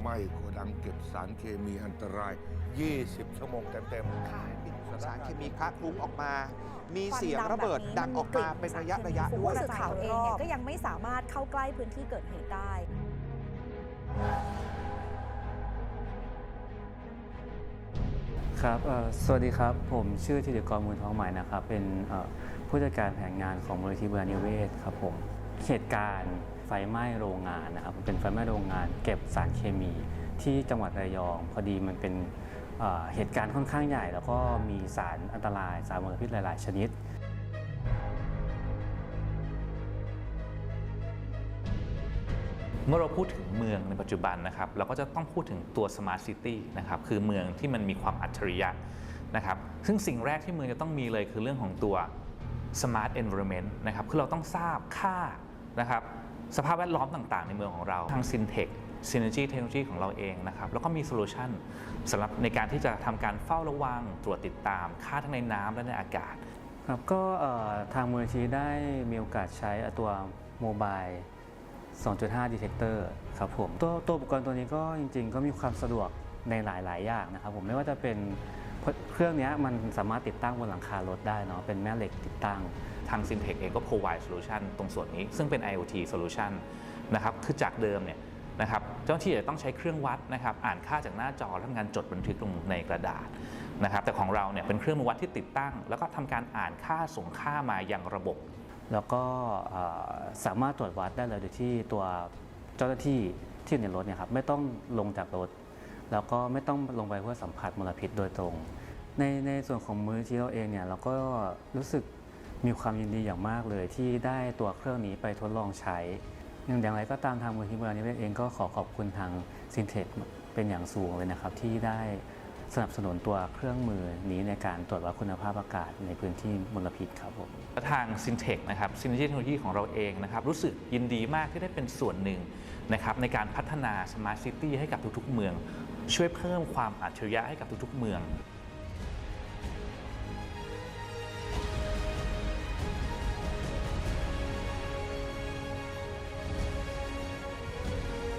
ไหม้โกดังเก็บสารเคมีอันตราย 20 ชั่วโมงเต็มๆ ค่ะ สารเคมีคละคลุ้งออกมา มีเสียงระเบิดดังออกมาเป็นระยะระยะด้วผู้ยสื่อข่าวเองเนี่ยก็ยังไม่สามารถเข้าใกล้พื้นที่เกิดเหตุได้ ครับเอ่อสวัสดีครับ ผมชื่อธิติกรมูลทองใหม่นะครับ เป็นเอ่อผู้จัดการแผนงานของมูลนิธิเบือนิเวศครับผม เหตุการณ์ ไฟไหม้โรงงานนะครับเป็นไฟไหม้โรงงาน เก็บสารเคมีที่จังหวัดระยอง พอดีมันเป็นเเหตุการณ์ค่อนข้างใหญ่ แล้วก็มีสารอันตรายสารมลพิษหลาย ๆ ชนิดเมื่อเราพูดถึงเมืองในปัจจุบันนะครับเราก็จะต้องพูดถึงตัว Smart City นะครับคือเมืองที่มันมีความอัจฉริยะนะครับซึ่งสิ่งแรกที่เมืองจะต้องมีเลยคือเรื่องของตัว Smart Environment นะครับคือเราต้องทราบค่านะครับ สภาพแวดล้อมต่างๆ ในเมืองของเรา ทาง Syntech Synergy Technology ของเราเองนะครับ แล้วก็มีโซลูชันสำหรับในการที่จะทำการเฝ้าระวัง ตรวจติดตาม ค่าทั้งในน้ำและในอากาศ ครับก็ทางมูลนิธิได้มีโอกาสใช้ตัวโมบาย 2.5 detector ครับผม ตัวตัวอุปกรณ์ตัวนี้ก็จริง ๆ ก็มีความสะดวกในหลาย ๆ อย่างนะครับผมไม่ว่าจะเป็นเครื่องนี้มันสามารถติดตั้งบนหลังคารถได้เนาะเป็นแม่เหล็กติดตั้ง ทาง Syntech เองก็ provide solution ตรงส่วนนี้ ซึ่งเป็น IoT solution นะครับคือจากเดิมเนี่ยนะครับเจ้าหน้าที่จะต้องใช้เครื่องวัดนะครับอ่านค่าจากหน้าจอแล้วทำการจดบันทึกลงในกระดาษนะครับแต่ของเราเนี่ยเป็นเครื่องมือวัดที่ติดตั้ง แล้วก็ทำการอ่านค่าส่งค่ามาอยังระบบ แล้วก็สามารถตรวจวัดได้เลยโดยที่ตัวเจ้าหน้าที่ที่อยู่ในรถเนี่ยครับไม่ต้องลงจากรถ แล้วก็ไม่ต้องลงไปเพื่อสัมผัสมลพิษโดยตรง ในในส่วนของมือที่เราเองเนี่ยเราก็รู้สึก มีความยินดีอย่างมากเลยที่ได้ตัวเครื่องนี้ไปทดลองใช้ อย่างไรก็ตามทางมูลที่มูลนิธิเองก็ขอขอบคุณทางซินเทคเป็นอย่างสูงเลยนะครับ ที่ได้สนับสนุนตัวเครื่องมือนี้ในการตรวจวัดคุณภาพอากาศในพื้นที่มลพิษครับผมทาง Syntech นะครับ Synergy Technology ของเราเองนะครับรู้สึกยินดีมากที่ได้เป็นส่วนหนึ่งนะครับในการพัฒนา Smart City ให้กับทุกๆ เมือง ช่วยเพิ่มความอัจฉริยะให้กับทุกๆ เมือง